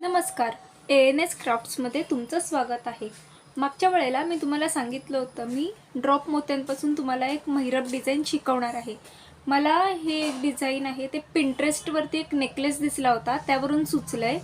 नमस्कार. A N S क्राफ्ट्समध्ये तुमचं स्वागत आहे. मागच्या वेळेला मी तुम्हाला सांगितलं होतं मी ड्रॉप मोत्यांपासून तुम्हाला एक महिरप डिझाईन शिकवणार आहे. मला हे एक डिझाईन आहे ते पिंटरेस्टवरती एक नेकलेस दिसला होता त्यावरून सुचलं आहे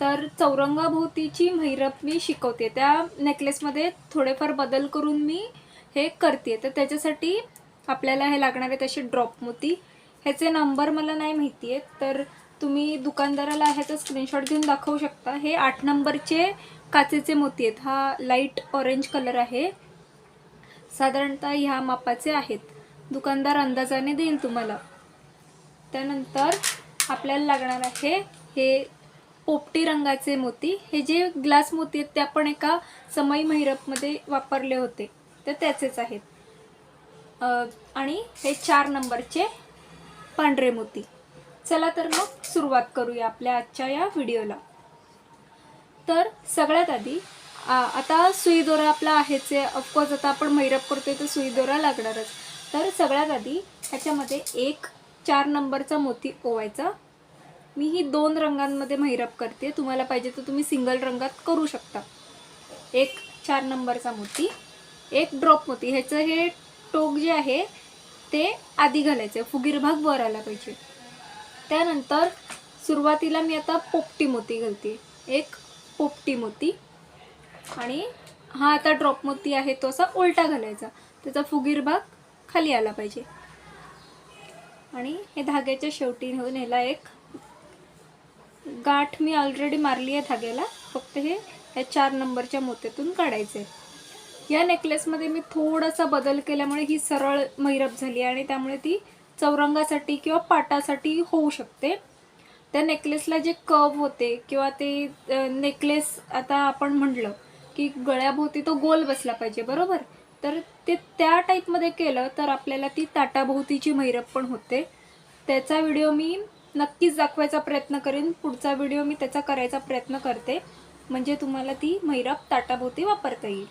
तर चौरंगाभोवतीची महिरप मी शिकवते. त्या नेकलेसमध्ये थोडेफार बदल करून मी हे करते. तर त्याच्यासाठी आपल्याला हे लागणार आहे तसे ड्रॉप मोती. ह्याचे नंबर मला नाही माहिती आहेत तर तुम्ही दुकानदाराला ह्याचा स्क्रीनशॉट घेऊन दाखवू शकता. हे आठ नंबरचे काचेचे मोती आहेत. हा लाइट ऑरेंज कलर आहे. साधारणतः ह्या मापाचे आहेत. दुकानदार अंदाजाने देईल तुम्हाला. त्यानंतर आपल्याला लागणार आहे हे पोपटी रंगाचे मोती. हे जे ग्लास मोती आहेत ते आपण एका समई महिरपमध्ये वापरले होते. तर त्याचेच आहेत. आणि हे चार नंबरचे पांढरे मोती. चला तर मग सुरुवात करूया आपल्या आजच्या या व्हिडिओला. तर सगळ्यात आधी आता सुई दोरा आपला आहेच आहे. ऑफकोर्स आता आपण मैरप करतोय तर सुई दोरा लागणारच. तर सगळ्यात आधी ह्याच्यामध्ये एक चार नंबरचा मोती ओवायचा. मी ही दोन रंगांमध्ये मैरप करते. तुम्हाला पाहिजे तर तुम्ही सिंगल रंगात करू शकता. एक चार नंबरचा मोती एक ड्रॉप मोती. ह्याचं हे टोक जे आहे ते आधी घालायचं फुगीर भाग वर आला पाहिजे. त्यानंतर सुरुवातीला मी आता पोपटी मोती घालते. एक पोपटी मोती. आणि हा आता ड्रॉप मोती आहे तो असा उलटा घालायचा. त्याचा फुगीर भाग खाली आला पाहिजे. आणि हे धाग्याच्या शेवटी नेऊन ह्याला एक गाठ मी ऑलरेडी मारली आहे धाग्याला. फक्त हे या चार नंबरच्या मोत्यातून काढायचं या नेकलेसमध्ये मी थोडासा बदल केल्यामुळे ही सरळ मैरप झाली आणि त्यामुळे ती चौरंगासाठी किंवा पाटासाठी होऊ शकते. त्या नेकलेसला जे कव होते किंवा ते नेकलेस आता आपण म्हटलं की गळ्याभोवती तो गोल बसला पाहिजे बरोबर? तर ते त्या टाईपमध्ये केलं तर आपल्याला ती ताटाभोवतीची मैरप पण होते. त्याचा व्हिडिओ मी नक्कीच दाखवायचा प्रयत्न करेन. पुढचा व्हिडिओ मी त्याचा करायचा प्रयत्न करते. म्हणजे तुम्हाला ती मैरप ताटाभोवती वापरता येईल.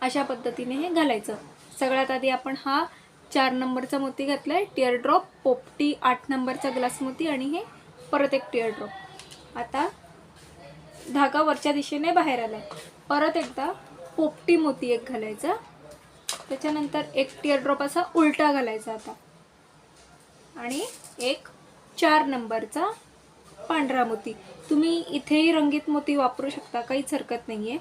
अशा पद्धतीने हे घालायचं. सगळ्यात आधी आपण हा चार नंबरचा मोती घातलाय. टिअर ड्रॉप पोपटी आठ नंबरचा ग्लास मोती आणि हे परत एक टिअर ड्रॉप आता धागा वरच्या दिशेने बाहेर आलाय. परत एकदा पोपटी मोती एक घालायचा. त्याच्यानंतर एक टिअर ड्रॉप असा उलटा घालायचा आता. आणि एक चार नंबरचा पांढरा मोती. तुम्ही इथेही रंगीत मोती वापरू शकता काहीच हरकत नाही आहे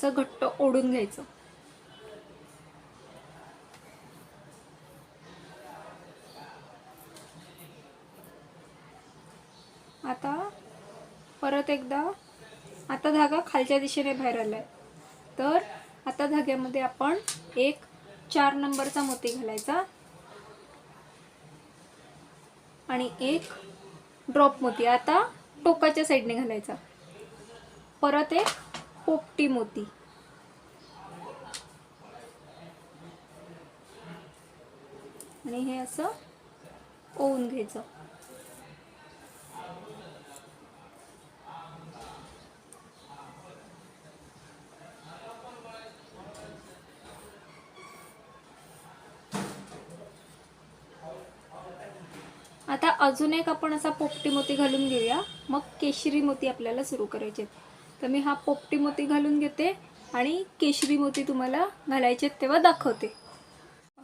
असं घट्ट ओढून घ्यायचं. आता परत एकदा आता धागा खालच्या दिशेने बाहेर आलाय. तर आता धाग्यामध्ये आपण एक चार नंबरचा मोती घालायचा आणि एक ड्रॉप मोती. आता टोकाच्या साईडने घालायचा. परत एक पोपटी मोती. आणि हे असं ओवून घ्यायचं. आता अजून एक आपण असा पोपटी मोती घालून घेऊया. मग केशरी मोती आपल्याला सुरू करायचे आहेत. तर मी हा पोपटी मोती घालून घेते आणि केशरी मोती तुम्हाला घालायचे तेव्हा दाखवते.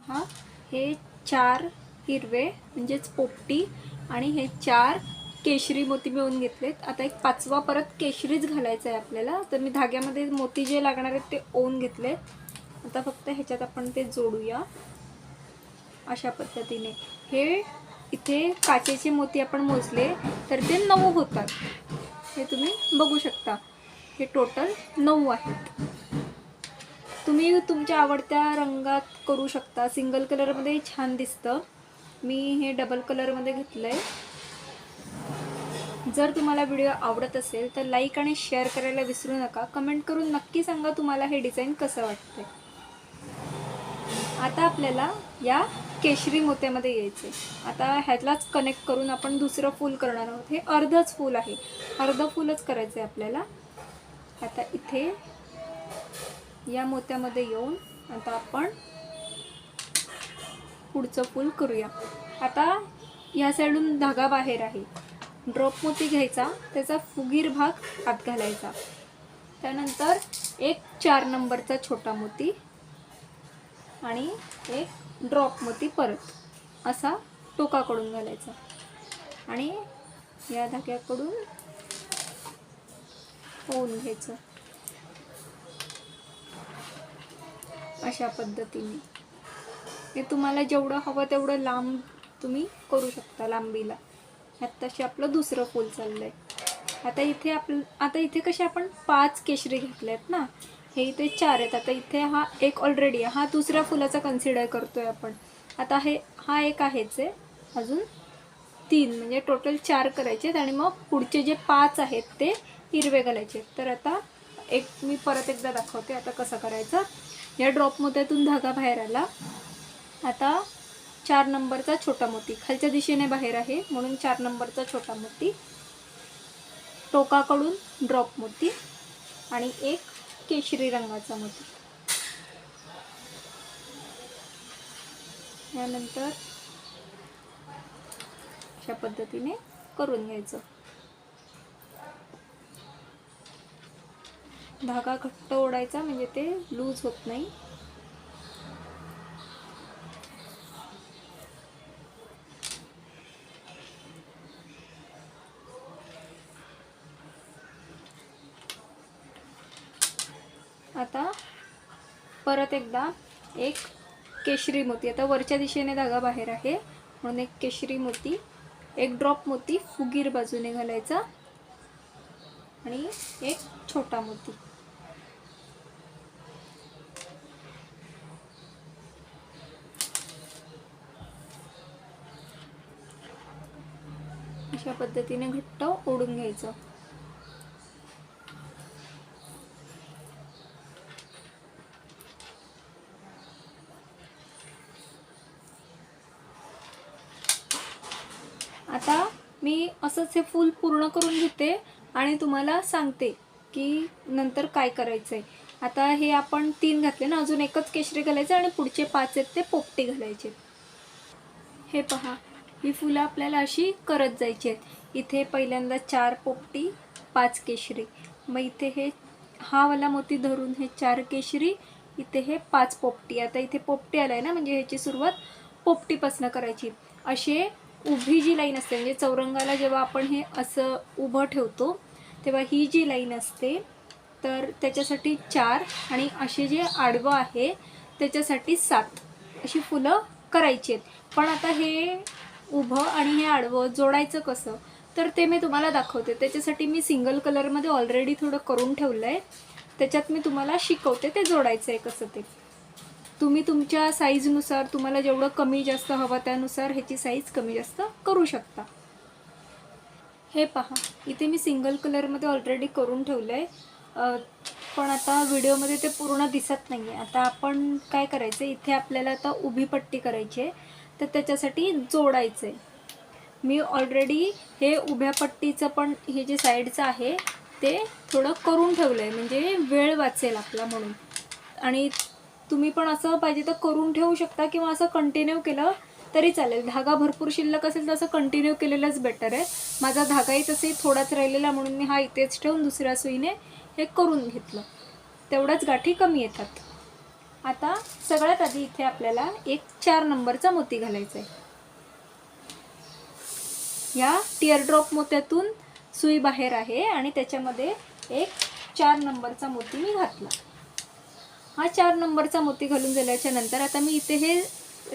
हा हे चार हिरवे म्हणजेच पोपटी आणि हे चार केशरी मोती मिळून घेतलेत. आता एक पाचवा परत केशरीच घालायचा आहे आपल्याला. तर मी धाग्यामध्ये मोती जे लागणार आहेत ते ओवून घेतले. आता फक्त ह्याच्यात आपण ते जोडूया. अशा पद्धतीने. हे इथे काचेचे मोती आपण मोजले तर ते नऊ होतात. हे तुम्ही बघू शकता. हे टोटल नऊ आहेत. तुम्ही तुमच्या आवडत्या रंगात करू शकता. सिंगल कलरमध्ये छान दिसतं. मी हे डबल कलरमध्ये घेतलं आहे जर तुम्हाला व्हिडिओ आवडत असेल तर लाईक आणि शेअर करायला विसरू नका. कमेंट करून नक्की सांगा तुम्हाला हे डिझाईन कसं वाटतं आता आपल्याला या केशरी मोत्यामध्ये यायचे आता ह्यातलाच कनेक्ट करून आपण दुसरं फूल करणार आहोत. हे अर्धच फूल आहे. अर्ध फूलच करायचं आहे आपल्याला. आता इथे या मोत्यामध्ये येऊन आता आपण पुढचं फूल करूया. आता या साईडून धागा बाहेर आहे. ड्रॉप मोती घ्यायचा त्याचा फुगीर भाग आत घालायचा. त्यानंतर एक चार नंबरचा छोटा मोती आणि एक ड्रॉप मोती परत असा टोकाकडून घालायचा. आणि या धाग्याकडून होऊन घ्यायचं. अशा पद्धतीने. हे तुम्हाला जेवढं हवं तेवढं लांब तुम्ही करू शकता लांबीला. आत्ताशी आपलं दुसरं फूल आहे आता इथे आपलं आता इथे कसे आपण पाच केशरी घेतले आहेत ना? हे इथे चार आहेत. आता इथे हा एक ऑलरेडी आहे. हा दुसऱ्या फुलाचा कन्सिडर करतो आहे आपण. आता हे हा एक आहेच आहे. अजून तीन. म्हणजे टोटल चार करायचे आहेत आणि मग पुढचे जे पाच आहेत ते हिरवे घालायचे. तर आता एक मी परत एकदा दाखवते आता कसं करायचं. या ड्रॉप मोत्यातून धागा बाहेर आला. आता चार नंबरचा छोटा मोती. खालच्या दिशेने बाहेर आहे म्हणून चार नंबरचा छोटा मोती. टोकाकडून ड्रॉप मोती आणि एक केशरी रंगाचा मोती. यानंतर अशा पद्धतीने करून घ्यायचं. धागा घट्ट ओढायचा म्हणजे ते लूज होत नाही. आता परत एकदा एक केशरी मोती. आता वरच्या दिशेने धागा बाहेर आहे म्हणून एक केशरी मोती एक ड्रॉप मोती फुगीर बाजूने घालायचा आणि एक छोटा मोती. अशा पद्धतीने घट्ट ओढून घ्यायचं. आता मी असंच हे फूल पूर्ण करून घेते आणि तुम्हाला सांगते की नंतर काय करायचं आहे आता हे आपण तीन घातले ना अजून एकच केशरी घालायचं आणि पुढचे पाच आहेत ते पोपटे घालायचे. हे पहा. ही फुलं आपल्याला अशी करत जायची आहेत. इथे पहिल्यांदा चार पोपटी पाच केशरी. मग इथे हे हा वाला मोती धरून हे चार केशरी इथे हे पाच पोपटी. आता इथे पोपटी आलाय ना म्हणजे ह्याची सुरुवात पोपटीपासनं करायची. असे उभी जी लाईन असते म्हणजे चौरंगाला जेव्हा आपण हे असं उभं ठेवतो तेव्हा ही जी लाईन असते तर त्याच्यासाठी चार आणि असे जे आडवं आहे त्याच्यासाठी सात अशी फुलं करायची आहेत. पण आता हे उभं आणि हे आडवं जोडायचं कसं? तर ते मी तुम्हाला दाखवते. त्याच्यासाठी मी सिंगल कलरमध्ये ऑलरेडी थोडं करून ठेवलं आहे त्याच्यात मी तुम्हाला शिकवते ते जोडायचं आहे कसं ते. तुम्ही तुमच्या साईजनुसार तुम्हाला जेवढं कमी जास्त हवं त्यानुसार ह्याची साईज कमी जास्त करू शकता. हे पहा. इथे मी सिंगल कलरमध्ये ऑलरेडी करून ठेवलं आहे पण आता व्हिडिओमध्ये ते पूर्ण दिसत नाही आहे आता आपण काय करायचं? इथे आपल्याला आता उभी पट्टी करायची आहे. तर त्याच्यासाठी जोडायचं आहे मी ऑलरेडी हे उभ्या पट्टीचं पण हे जे साईडचं आहे ते थोडं करून ठेवलं आहे म्हणजे वेळ वाचेल आपला म्हणून. आणि तुम्ही पण असं पाहिजे तर करून ठेवू शकता किंवा असं कंटिन्यू केलं तरी चालेल. धागा भरपूर शिल्लक असेल तर असं कंटिन्यू केलेलंच बेटर आहे. माझा धागाही तसंही थोडाच राहिलेला म्हणून मी हा इथेच ठेवून दुसऱ्या सुईने हे करून घेतलं. तेवढ्याच गाठी कमी येतात. आता सगळ्यात आधी इथे आपल्याला एक चार नंबरचा मोती घालायचा आहे या टिअरड्रॉप मोत्यातून सुई बाहेर आहे आणि त्याच्यामध्ये एक चार नंबरचा मोती मी घातला. हा चार नंबरचा मोती घालून झाल्याच्यानंतर आता मी इथे हे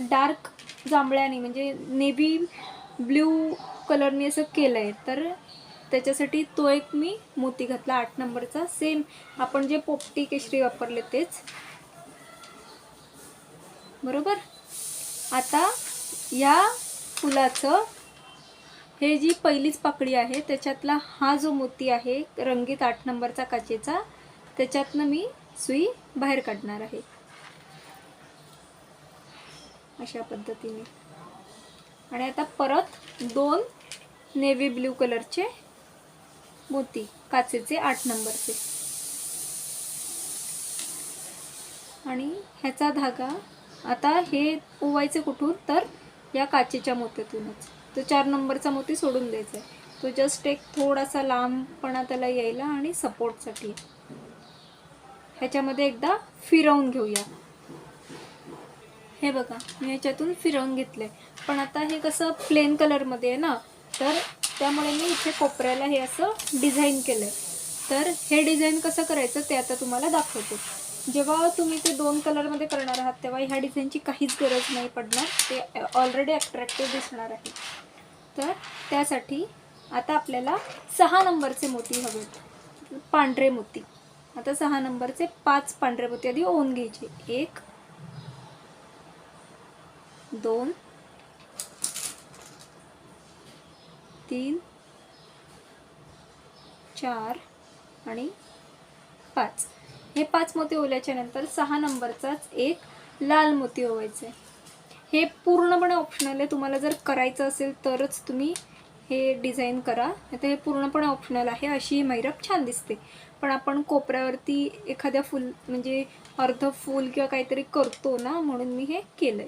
डार्क जांभळ्याने म्हणजे नेव्ही ब्ल्यू कलरने असं केलं आहे तर त्याच्यासाठी तो एक मी मोती घातला. आठ नंबरचा सेम आपण जे पोपटी केशरी वापरले तेच. बरोबर? आता या फुलाचं हे जी पहिलीच पाकळी आहे त्याच्यातला हा जो मोती आहे रंगीत आठ नंबरचा काचेचा त्याच्यातनं मी सुई बाहेर काढणार आहे. अशा पद्धतीने. आणि आता परत दोन नेव्ही ब्ल्यू कलरचे मोती काचेचे आठ नंबरचे. आणि ह्याचा धागा आता हे ओवायचे कुठून? तर या काचेच्या मोत्यातूनच. तो चार नंबरचा मोती सोडून द्यायचा आहे. तो जस्ट एक थोडासा लांबपणा त्याला यायला आणि सपोर्टसाठी ह्याच्यामध्ये एकदा फिरवून घेऊया. हे बघा मी ह्याच्यातून फिरवून घेतलंय. पण आता हे कसं प्लेन कलरमध्ये आहे ना तर त्यामुळे मी इथे कोपऱ्याला हे असं डिझाईन केलंय. तर हे डिझाईन कसं करायचं ते आता तुम्हाला दाखवते. जेव्हा तुम्ही ते दोन कलरमध्ये करणार आहात तेव्हा ह्या डिझाईनची काहीच गरज नाही पडणार. ते ऑलरेडी अट्रॅक्टिव्ह दिसणार आहे. तर त्यासाठी आता आपल्याला सहा नंबरचे मोती हवेत पांढरे मोती. आता सहा नंबरचे पाच पांढरे मोती आधी ओवून घ्यायचे. एक दोन तीन चार आणि पाच. हे पाच मोती ओवल्याच्या नंतर सहा नंबरचाच एक लाल मोती ओवायचे. हे पूर्णपणे ऑप्शनल आहे. तुम्हाला जर करायचं असेल तरच तुम्ही हे डिझाईन करा. आता हे पूर्णपणे ऑप्शनल आहे. अशी ही मैरप छान दिसते. पण आपण कोपऱ्यावरती एखाद्या फुल म्हणजे अर्ध फूल किंवा काहीतरी करतो ना म्हणून मी हे केलं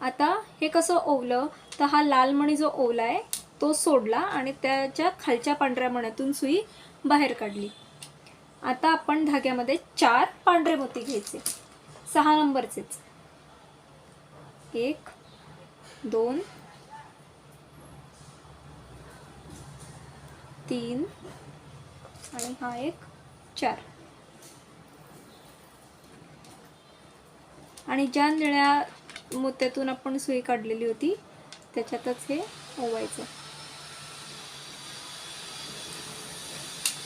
आता हे कसं ओवलं? तर हा लाल मणी जो ओवला आहे तो सोडला आणि त्याच्या खालच्या पांढऱ्या मण्यातून सुई बाहेर काढली. आता आपण धाग्यामध्ये चार पांढरे मोती घ्यायचे. सहा नंबरचेच. एक दोन तीन आणि हा एक चार. आणि ज्या निळ्या मोत्यातून आपण सुई काढलेली होती त्याच्यातच हे ओवायचं.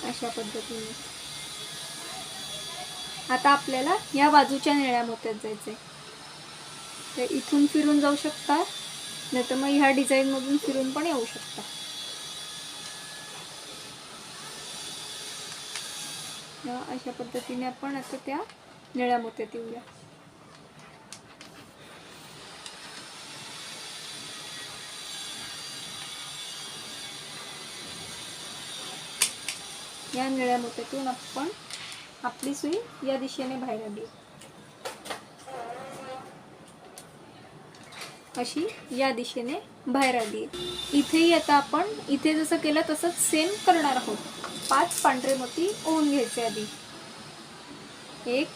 अशा पद्धतीने. आता आपल्याला या बाजूच्या निळ्या मोत्यात जायचं आहे तर इथून फिरून जाऊ शकता नाही तर मग ह्या डिझाईनमधून फिरून पण येऊ शकता. अशा पद्धतीने आपण आता त्या निळ्या मोत्यात येऊया. या निळ्या मोत्यातून आपण आपली सुई या दिशेने बाहेर आली. अशी या दिशेने बाहेर आली. इथेही आता आपण इथे जसं केलं तसंच सेम करणार आहोत. पाच पांढरे मोती ओवून घ्यायचे आधी. एक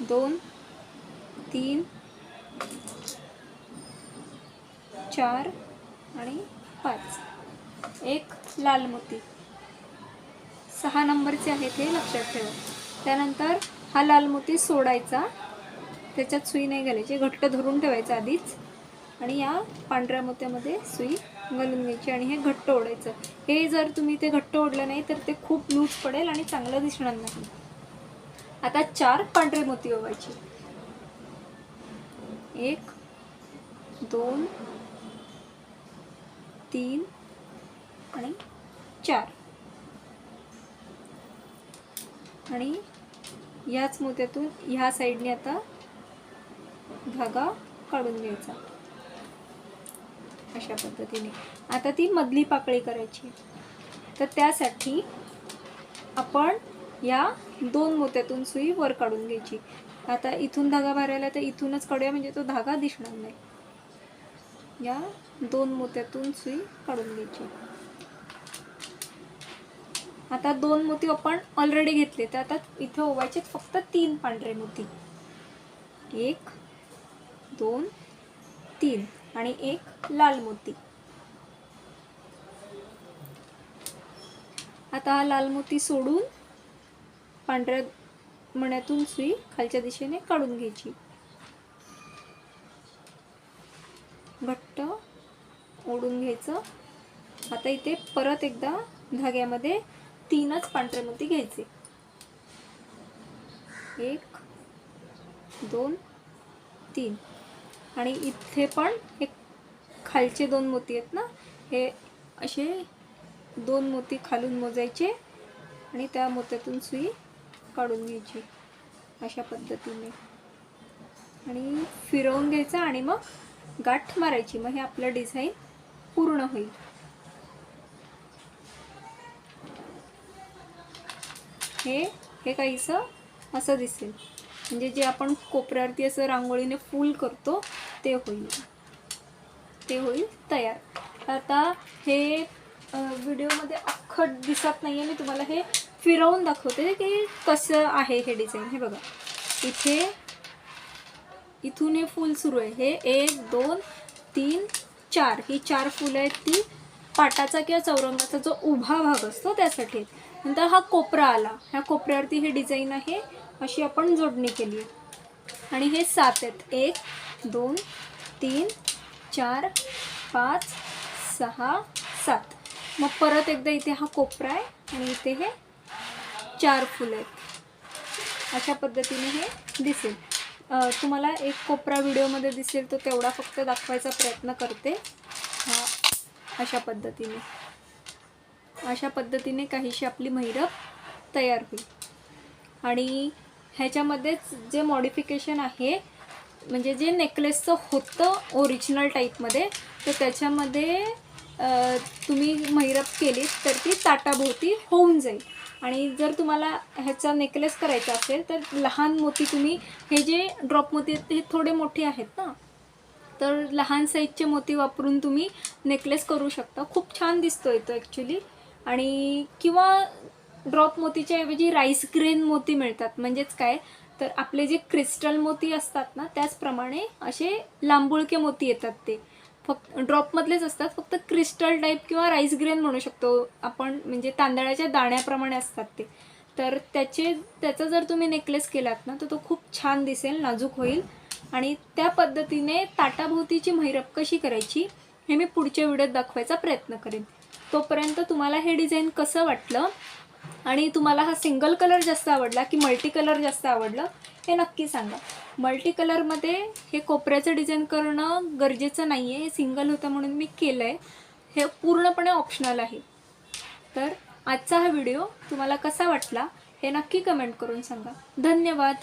दोन तीन चार आणि पाच. एक लाल मोती. सहा नंबरचे आहेत हे लक्षात ठेवा. त्यानंतर हा लाल मोती सोडायचा. त्याच्यात सुई नाही घालायची. घट्ट धरून ठेवायचं आधीच. आणि या पांढऱ्या मोत्यामध्ये सुई घालून घ्यायची आणि हे घट्ट ओढायचं. हे जर तुम्ही ते घट्ट ओढलं नाही तर ते खूप लूज पडेल आणि चांगलं दिसणार नाही. आता चार पांढरे मोती ओवायचे. एक दोन तीन आणि चार. आणि याच मोत्यातून ह्या साईडने आता धागा काढून घ्यायचा. अशा पद्धतीने. आता ती मधली पाकळी करायची. तर त्यासाठी आपण या दोन मोत्यातून सुई वर काढून घ्यायची. आता इथून धागा भरायला तर इथूनच काढूया म्हणजे तो धागा दिसणार नाही. या दोन मोत्यातून सुई काढून घ्यायची. आता दोन मोती आपण ऑलरेडी घेतले. तर आता इथे ओवायचे फक्त तीन पांढरे मोती. एक दोन तीन आणि एक लाल मोती. आता हा लाल मोती सोडून पांढऱ्या मण्यातून सुई खालच्या दिशेने काढून घ्यायची. घट्ट ओढून घ्यायचं. आता इथे परत एकदा धाग्यामध्ये तीनच पांढरे मोती घ्यायचे. एक दोन तीन. आणि इथे पण एक खालचे दोन मोती आहेत ना हे असे दोन मोती खालून मोजायचे आणि त्या मोत्यातून सुई काढून घ्यायची अशा पद्धतीने. आणि फिरवून घ्यायचं आणि मग गाठ मारायची मग हे आपलं डिझाईन पूर्ण होईल. हे हे काहीसं असं दिसेल. म्हणजे जे आपण कोपऱ्यावरती असं रांगोळीने फुल करतो ते होईल. ते होईल तयार. आता हे व्हिडिओमध्ये अख्खं दिसत नाही आहे मी तुम्हाला हे फिरवून दाखवते की कसं आहे हे डिझाईन. हे बघा. इथे इथून हे फूल सुरू आहे. हे एक दोन तीन चार. ही चार फुलं आहेत ती पाटाचा किंवा चौरंगाचा जो उभा भाग असतो त्यासाठी नंतर हा कोपरा आला. ह्या कोपऱ्यावरती हे डिझाईन आहे. अशी आपण जोडणी केली आहे. आणि हे सात आहेत. एक दोन तीन चार पाच सहा सात. मग परत एकदा इथे हा कोपरा आहे आणि इथे हे चार फुलं आहेत. अशा पद्धतीने हे दिसेल. तुम्हाला एक कोपरा व्हिडिओमध्ये दिसेल तो तेवढा फक्त दाखवायचा प्रयत्न करते. हा अशा पद्धतीने. अशा पद्धतीने काहीशी आपली मैरप तयार होईल. आणि ह्याच्यामध्येच जे मॉडिफिकेशन आहे म्हणजे जे नेकलेसचं होतं ओरिजिनल टाईपमध्ये तर त्याच्यामध्ये तुम्ही मैरप केलीत तर ती ताटाभोवती होऊन जाईल. आणि जर तुम्हाला ह्याचा नेकलेस करायचा असेल तर लहान मोती तुम्ही हे जे ड्रॉप मोती आहेत ते थोडे मोठे आहेत ना? तर लहान साईजचे मोती वापरून तुम्ही नेकलेस करू शकता. खूप छान दिसतो येतो ॲक्च्युली आणि किंवा ड्रॉप मोतीच्या ऐवजी राईस ग्रेन मोती मिळतात. म्हणजेच काय? तर आपले जे क्रिस्टल मोती असतात ना त्याचप्रमाणे असे लांबुळके मोती येतात ते. फक्त ड्रॉपमधलेच असतात फक्त क्रिस्टल टाईप किंवा राईस ग्रेन म्हणू शकतो आपण. म्हणजे तांदळाच्या दाण्याप्रमाणे असतात ते. तर त्याचे त्याचा जर तुम्ही नेकलेस केलात ना तर तो खूप छान दिसेल नाजूक होईल. आणि त्या पद्धतीने ताटाभोवतीची महिरप कशी करायची हे मी पुढच्या व्हिडिओत दाखवायचा प्रयत्न करेन. तोपर्यंत तुम्हाला हे डिझाईन कसं वाटलं? आणि तुम्हाला हा सिंगल कलर जास्त आवडला की मल्टी कलर जास्त आवडलं? हे नक्की सांगा. मल्टी कलरमध्ये हे कोपऱ्याचं डिझाईन करणं गरजेचं नाही आहे हे सिंगल होतं म्हणून मी केलं आहे हे पूर्णपणे ऑप्शनल आहे. तर आजचा हा व्हिडिओ तुम्हाला कसा वाटला हे नक्की कमेंट करून सांगा. धन्यवाद.